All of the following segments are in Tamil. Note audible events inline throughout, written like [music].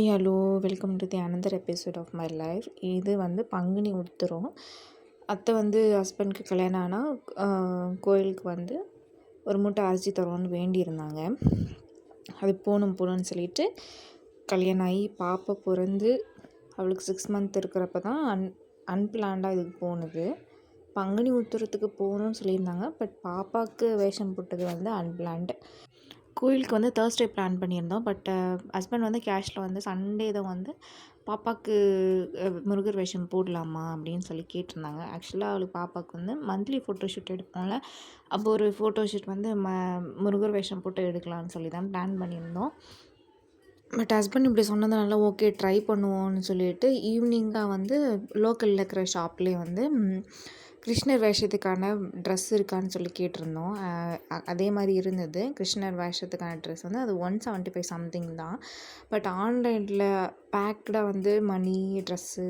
Hi hello. Welcome to the another episode of my life இது வந்து பங்குனி உத்திரம் அத்தை வந்து ஹஸ்பண்ட்க்கு கல்யாணம் ஆனால் கோயிலுக்கு வந்து ஒரு மூட்டை அரிசி தரோன்னு வேண்டியிருந்தாங்க. அது போகணும் போகணுன்னு சொல்லிட்டு கல்யாணம் ஆகி பாப்பா பிறந்து அவளுக்கு சிக்ஸ் மந்த் இருக்கிறப்ப தான் அன் அன்பிளான்டாக இதுக்கு போனது. பங்குனி உத்திரத்துக்கு போகணும்னு சொல்லியிருந்தாங்க. பட் பாப்பாவுக்கு வேஷம் போட்டது வந்து அன்பிளான்டு கோயிலுக்கு வந்து தேர்ஸ்டே பிளான் பண்ணியிருந்தோம். பட் ஹஸ்பண்ட் வந்து கேஷில் வந்து சண்டே தான் வந்து பாப்பாவுக்கு முருகர் வேஷம் போடலாமா அப்படின்னு சொல்லி கேட்டிருந்தாங்க. ஆக்சுவலாக அவளுக்கு பாப்பாவுக்கு வந்து மந்த்லி ஃபோட்டோ ஷூட் எடுப்போம்ல. அப்போ ஒரு ஃபோட்டோஷூட் வந்து ம முருகர் வேஷம் போட்டு எடுக்கலாம்னு சொல்லி தான் பிளான் பண்ணியிருந்தோம். பட் ஹஸ்பண்ட் இப்படி சொன்னதுனால ஓகே ட்ரை பண்ணுவோன்னு சொல்லிட்டு ஈவினிங்காக வந்து லோக்கலில் இருக்கிற ஷாப்லேயே வந்து கிருஷ்ணர் வேஷத்துக்கான ட்ரெஸ் இருக்கான்னு சொல்லி கேட்டிருந்தோம். அதே மாதிரி இருந்தது. கிருஷ்ணர் வேஷத்துக்கான ட்ரெஸ் வந்து அது ஒன் செவன்ட்டி ஃபைவ் சம்திங் தான். பட் ஆன்லைனில் பேக்டாக வந்து மணி ட்ரெஸ்ஸு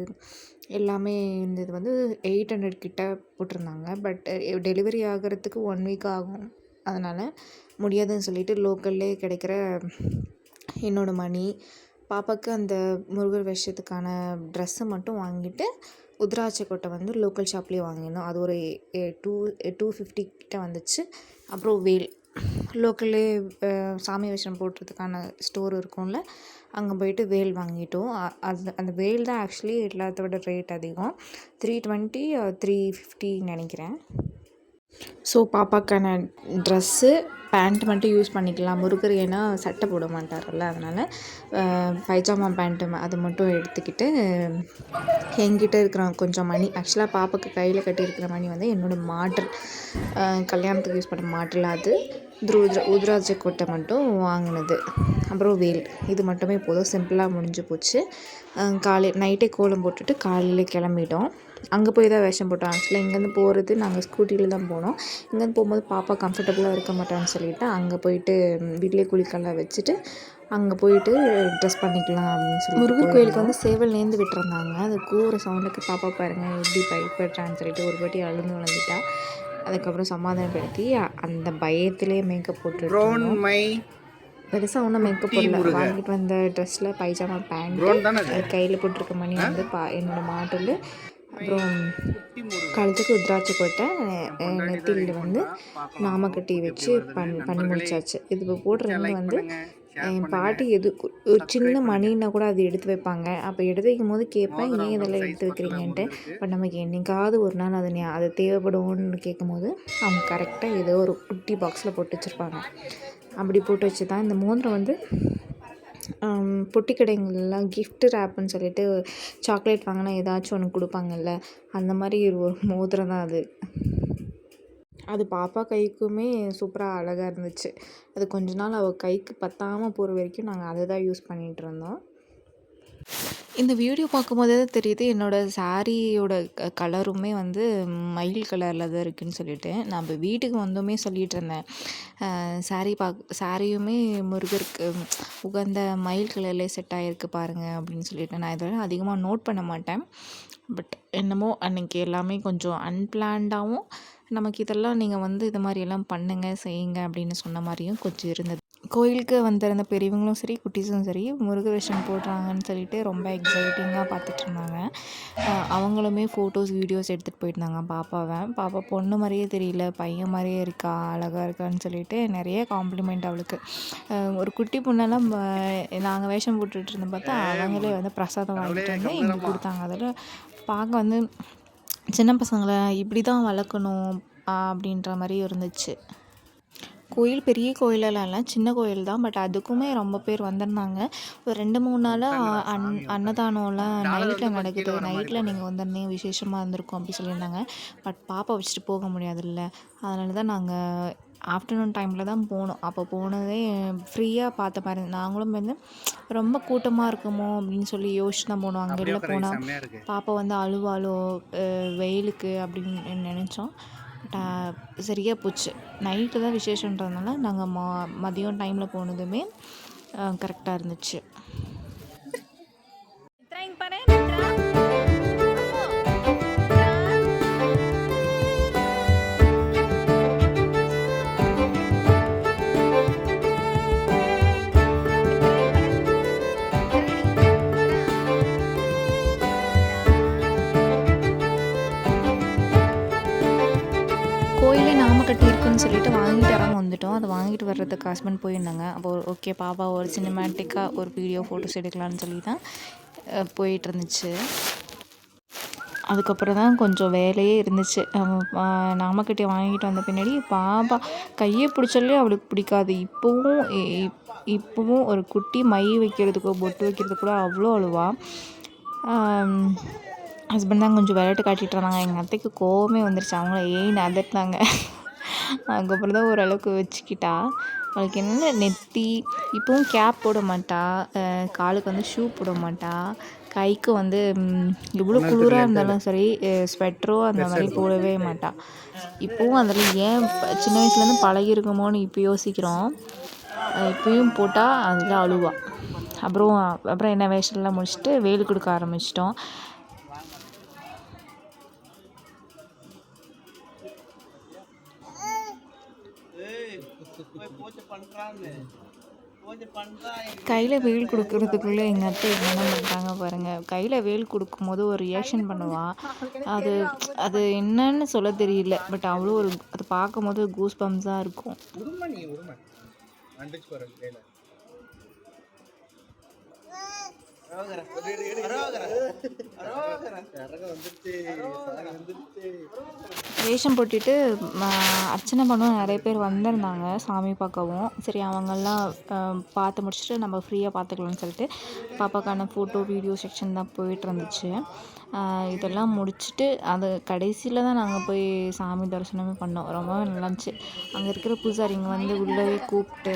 எல்லாமே இருந்தது வந்து எயிட் ஹண்ட்ரட் கிட்ட போட்டிருந்தாங்க. பட் டெலிவரி ஆகிறதுக்கு ஒன் வீக் ஆகும். அதனால் முடியாதுன்னு சொல்லிட்டு லோக்கல்லே கிடைக்கிற என்னோடய மணி. பாப்பாவுக்கு அந்த முருகர் வேஷத்துக்கான ட்ரெஸ்ஸை மட்டும் வாங்கிட்டு உத்ராட்சக்கோட்டை வந்து லோக்கல் ஷாப்லேயே வாங்கினோம் அது ஒரு டூ டூ ஃபிஃப்டி கிட்ட வந்துச்சு. அப்புறம் வேல் லோக்கல்லே சாமி வேஷம் போடுறதுக்கான ஸ்டோர் இருக்கும்ல அங்கே போயிட்டு வேல் வாங்கிட்டோம். அந்த அந்த வேல் தான் ஆக்சுவலி எல்லாத்தோட ரேட் அதிகம். த்ரீ டுவெண்ட்டி த்ரீ ஃபிஃப்டி நினைக்கிறேன். ஸோ பாப்பாக்கான ட்ரெஸ்ஸு பேண்ட் மட்டும் யூஸ் பண்ணிக்கலாம். முருகர் ஏன்னா சட்டை போட மாட்டார்ல அதனால் பைஜாமா பேண்ட்டு அது மட்டும் எடுத்துக்கிட்டு என்கிட்ட இருக்கிற கொஞ்சம் மணி ஆக்சுவலாக பாப்பாவுக்கு கையில் கட்டியிருக்கிற மணி வந்து என்னோடய மாடல். கல்யாணத்துக்கு யூஸ் பண்ண மாடல் அது. துருத்ர உத்ராஜ கொட்டை மட்டும் வாங்கினது. அப்புறம் வேல். இது மட்டுமே போதும். சிம்பிளாக முடிஞ்சு போச்சு. காலை நைட்டே கோலம் போட்டுட்டு காலையில் கிளம்பிட்டோம். அங்கே போய் தான் வேஷம் போட்டோம். ஆக்சுவலாக இங்கேருந்து போகிறது நாங்கள் ஸ்கூட்டியில் தான் போனோம். இங்கேருந்து போகும்போது பாப்பா கம்ஃபர்டபுளாக இருக்க மாட்டான்னு சொல்லிவிட்டு அங்கே போயிட்டு வீட்டிலே குளிக்கெல்லாம் வச்சுட்டு அங்கே போயிட்டு ட்ரெஸ் பண்ணிக்கலாம் அப்படின்னு சொல்லி முருகர் கோயிலுக்கு வந்து சேவல்லேருந்து விட்டுருந்தாங்க. அது கூற சவுண்டுக்கு பாப்பா பாருங்கள் எப்படி பயப்படுறான்னு சொல்லிட்டு ஒரு வாட்டி அழுந்து வளர்ந்துட்டா அதுக்கப்புறம் சமாதானப்படுத்தி அந்த பயத்திலே மேக்கப் போட்டு பெருசாக ஒன்றும் மேக்கப் போடல. வாங்கிட்டு வந்த ட்ரெஸ்ஸில் பைஜாமா பேண்ட் கையில் போட்டிருக்க மணி வந்து பா என்னோடய மாட்டில் அப்புறம் கழுத்துக்கு உத்ராட்சை கொட்டை நெத்தியில் வந்து நாமக்கட்டி வச்சு பண் பண்ணி முடிச்சாச்சு இது இப்போ போடுறது வந்து என் பாட்டி எது ஒரு சின்ன மணின்னா கூட அது எடுத்து வைப்பாங்க. அப்போ எடுத்து வைக்கும் போது கேட்பேன் ஏன் இதெல்லாம் எடுத்து வைக்கிறீங்கன்ட்டு? பட் நமக்கு என்றைக்காவது ஒரு நாள் அது அது தேவைப்படும்னு கேட்கும் போது அவங்க கரெக்டாக ஏதோ ஒரு குட்டி பாக்ஸில் போட்டு வச்சுருப்பாங்க. அப்படி போட்டு வச்சு தான் இந்த மோதிரம் வந்து பொட்டி கடைங்கள்லாம் கிஃப்ட் ரேப்புன்னு சொல்லிட்டு சாக்லேட் வாங்கினா ஏதாச்சும் ஒன்று கொடுப்பாங்கல்ல அந்த மாதிரி ஒரு மோதிரம் தான் அது. அது பாப்பா கைக்குமே சூப்பராக அழகாக இருந்துச்சு. அது கொஞ்ச நாள் அவள் கைக்கு பத்தாமல் போகிற வரைக்கும் நாங்கள் அதை தான் யூஸ் பண்ணிகிட்டு இருந்தோம். இந்த வீடியோ பார்க்கும்போதே தான் தெரியுது என்னோடய சாரியோட க கலருமே வந்து மயில் கலரில் தான் இருக்குதுன்னு சொல்லிட்டு. நான் இப்போ வீட்டுக்கு வந்தோமே சொல்லிகிட்டு இருந்தேன். சாரி பாக் சாரியுமே முருகருக்கு உகந்த மயில் கலர்லேயே செட் ஆகிருக்கு பாருங்கள் அப்படின்னு சொல்லிட்டு நான் இதெல்லாம் அதிகமாக நோட் பண்ண மாட்டேன். பட் என்னமோ அன்றைக்கி எல்லாமே கொஞ்சம் அன்பிளான்டாகவும் நமக்கு இதெல்லாம் நீங்கள் வந்து இது மாதிரியெல்லாம் பண்ணுங்கள் செய்யுங்க அப்படின்னு சொன்ன மாதிரியும் கொஞ்சம் இருந்தது. கோயிலுக்கு வந்திருந்த பெரியவங்களும் சரி குட்டீஸும் சரி முருகவேஷம் போடுறாங்கன்னு சொல்லிட்டு ரொம்ப எக்ஸைட்டிங்காக பார்த்துட்ருந்தாங்க அவங்களுமே ஃபோட்டோஸ் வீடியோஸ் எடுத்துகிட்டு போயிருந்தாங்க பாப்பாவை. பாப்பா பொண்ணு மாதிரியே தெரியல பையன் மாதிரியே இருக்கா அழகாக இருக்கான்னு சொல்லிட்டு நிறைய காம்ப்ளிமெண்ட் அவளுக்கு. ஒரு குட்டி பொண்ணெல்லாம் நாங்கள் வேஷம் போட்டுட்டு இருந்தோம் பார்த்தா அவங்களே வந்து பிரசாதம் வாங்கிட்டு வந்து எங்களுக்கு கொடுத்தாங்க. அதில் பார்க்க வந்து சின்ன பசங்களை இப்படி தான் வளர்க்கணும் அப்படின்ற மாதிரி இருந்துச்சு. கோயில் பெரிய கோயிலெல்லாம் இல்லை சின்ன கோயில் தான் பட் அதுக்குமே ரொம்ப பேர் வந்திருந்தாங்க. ஒரு ரெண்டு மூணு நாளாக அன் அன்னதானம்லாம் நைட்டில் நடக்குது. நைட்டில் நீங்கள் வந்திருந்தீங்க விசேஷமாக இருந்திருக்கும் அப்படி சொல்லியிருந்தாங்க. பட் பாப்பா வச்சுட்டு போக முடியாதுல்ல. அதனால தான் நாங்கள் ஆஃப்டர்நூன் டைமில் தான் போனோம். அப்போ போனதே ஃப்ரீயாக பார்த்த பாருங்க நாங்களும் வந்து ரொம்ப கூட்டமாக இருக்குமோ? அப்படின்னு சொல்லி யோசிச்சு தான் போனோம். அங்கே இல்லை போனால் பாப்பா வந்து அழுவாளோ வெயிலுக்கு அப்படின்னு நினச்சோம். சரியாக போச்சு. நைட்டு தான் விசேஷன்றதுனால நாங்கள் மா மதியம் டைமில் போனதுமே கரெக்டாக இருந்துச்சு. அப்படின்னு சொல்லிட்டு வாங்கிட்டு வராமல் வந்துட்டோம். அதை வாங்கிட்டு வர்றதுக்கு ஹஸ்பண்ட் போயிருந்தாங்க. அப்போ ஓகே பாப்பா ஒரு சினிமேட்டிக்காக ஒரு வீடியோ ஃபோட்டோஸ் எடுக்கலாம்னு சொல்லி தான் போயிட்டு இருந்துச்சு அதுக்கப்புறம் தான் கொஞ்சம் வேலையே இருந்துச்சு. நாமக்கட்டியை வாங்கிட்டு வந்த பின்னாடி பாப்பா கையை பிடிச்சாலே அவளுக்கு பிடிக்காது. இப்போவும் இ- இப்- இப்போவும் ஒரு குட்டி மை வைக்கிறதுக்கோ பொட்டு வைக்கிறதுக்கு கூட அவ்வளோ அழுவா. ஹஸ்பண்ட் தான் கொஞ்சம் விளையாட்டு காட்டிகிட்டு இருந்தாங்க. எங்கள் அத்தைக்கு கோவமே வந்துருச்சு. அவங்கள ஏன் அதட்டினாங்க அதுக்கப்புறம் தான் ஓரளவுக்கு வச்சுக்கிட்டா. அவளுக்கு என்ன நெத்தி இப்போவும் கேப் போட மாட்டா. காலுக்கு வந்து ஷூ போட மாட்டா. கைக்கு வந்து ம், எவ்வளோ குளிராக இருந்தாலும் சரி ஸ்வெட்டரோ அந்த மாதிரி போடவே மாட்டா. இப்போவும் அதில் ஏன் சின்ன வயசுலேருந்து பழகிருக்குமோன்னு இப்போ யோசிக்கிறோம். இப்பயும் போட்டால் அதில் அழுவா. அப்புறம் அப்புறம் என்ன வேஷம்லாம் முடிச்சுட்டு வேல் கொடுக்க ஆரம்பிச்சிட்டோம். கையில் வேல் கொடுக்கறதுக்குள்ளே எங்கள் அத்தை என்ன பண்ணுறாங்க பாருங்கள் கையில் வேல் கொடுக்கும்போது ஒரு ரியாக்ஷன் பண்ணுவாள் அது அது என்னன்னு சொல்ல தெரியல. பட் அவ்வளோ ஒரு அது பார்க்கும்போது கூஸ் பம்ஸாக இருக்கும். வேஷம் போட்டுட்டு அர்ச்சனை பண்ணவும். நிறைய பேர் வந்திருந்தாங்க சாமி பார்க்கவும். சரி அவங்கெல்லாம் பார்த்து முடிச்சுட்டு நம்ம ஃப்ரீயாக பார்த்துக்கலாம்னு சொல்லிட்டு பாப்பாக்கான ஃபோட்டோ வீடியோ செக்ஷன் தான் போயிட்டு இருந்துச்சு. இதெல்லாம் முடிச்சுட்டு அது கடைசியில் தான் நாங்கள் போய் சாமி தரிசனமே பண்ணோம். ரொம்ப நல்லா இருந்துச்சு. அங்கே இருக்கிற பூசாரிங்க வந்து உள்ளவே கூப்பிட்டு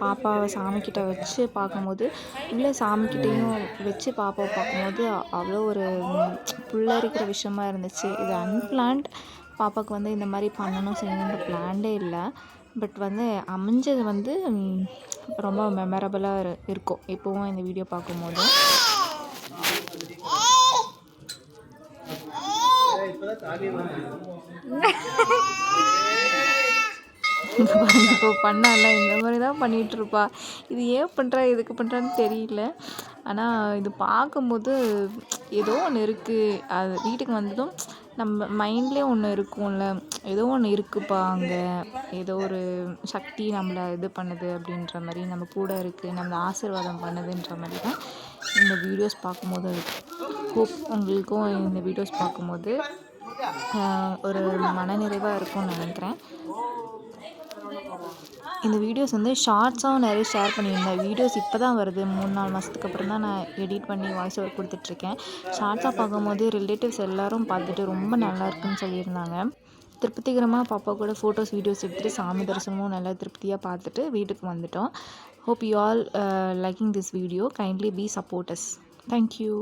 பாப்பாவை சாமிக்கிட்ட வச்சு பார்க்கும்போது உள்ளே சாமிக்கிட்டேயும் வச்சு பாப்பாவை பார்க்கும்போது அவ்வளோ ஒரு புல்லரிக்கிற விஷயமா இருந்துச்சு. இது அன்பிளான்ட் பாப்பாவுக்கு வந்து இந்த மாதிரி பண்ணணும் செய்யணுன்ற பிளான்டே இல்லை. பட் வந்து அமைஞ்சது வந்து ரொம்ப மெமரபுளாக இருக்கும். இப்போவும் இந்த வீடியோ பார்க்கும்போது. இப்பதான் [laughs] இப்போ பண்ணால இந்த மாதிரி தான் பண்ணிகிட்ருப்பா இது ஏன் பண்ணுறா எதுக்கு பண்ணுறான்னு தெரியல. ஆனால் இது பார்க்கும்போது ஏதோ ஒன்று இருக்குது அது வீட்டுக்கு வந்ததும் நம்ம மைண்ட்லேயே ஒன்று இருக்கும்ல. ஏதோ ஒன்று இருக்குப்பா அங்கே. ஏதோ ஒரு சக்தி நம்மளை இது பண்ணுது அப்படின்ற மாதிரி நம்ம கூட இருக்குது நம்மளை ஆசீர்வாதம் பண்ணுதுன்ற மாதிரி தான் இந்த வீடியோஸ் பார்க்கும்போது இருக்குது ஹோப் உங்களுக்கும் இந்த வீடியோஸ் பார்க்கும்போது ஒரு மனநிறைவாக இருக்கும்னு நினைக்கிறேன். இந்த வீடியோஸ் வந்து ஷார்ட்ஸாகவும் நிறைய ஷேர் பண்ணியிருந்தேன். வீடியோஸ் இப்போ தான் வருது. மூணு நாலு மாதத்துக்கு அப்புறம் தான் நான் எடிட் பண்ணி வாய்ஸ் ஓவர் கொடுத்துட்ருக்கேன். ஷார்ட்ஸாக பார்க்கும்போது ரிலேட்டிவ்ஸ் எல்லோரும் பார்த்துட்டு ரொம்ப நல்லா இருக்குன்னு சொல்லியிருந்தாங்க. திருப்திகரமாக பாப்பா கூட ஃபோட்டோஸ் வீடியோஸ் எடுத்துகிட்டு சாமி தரிசனமும் நல்லா திருப்தியாக பார்த்துட்டு வீட்டுக்கு வந்துட்டோம். Hope you all liking this video kindly be support us thank you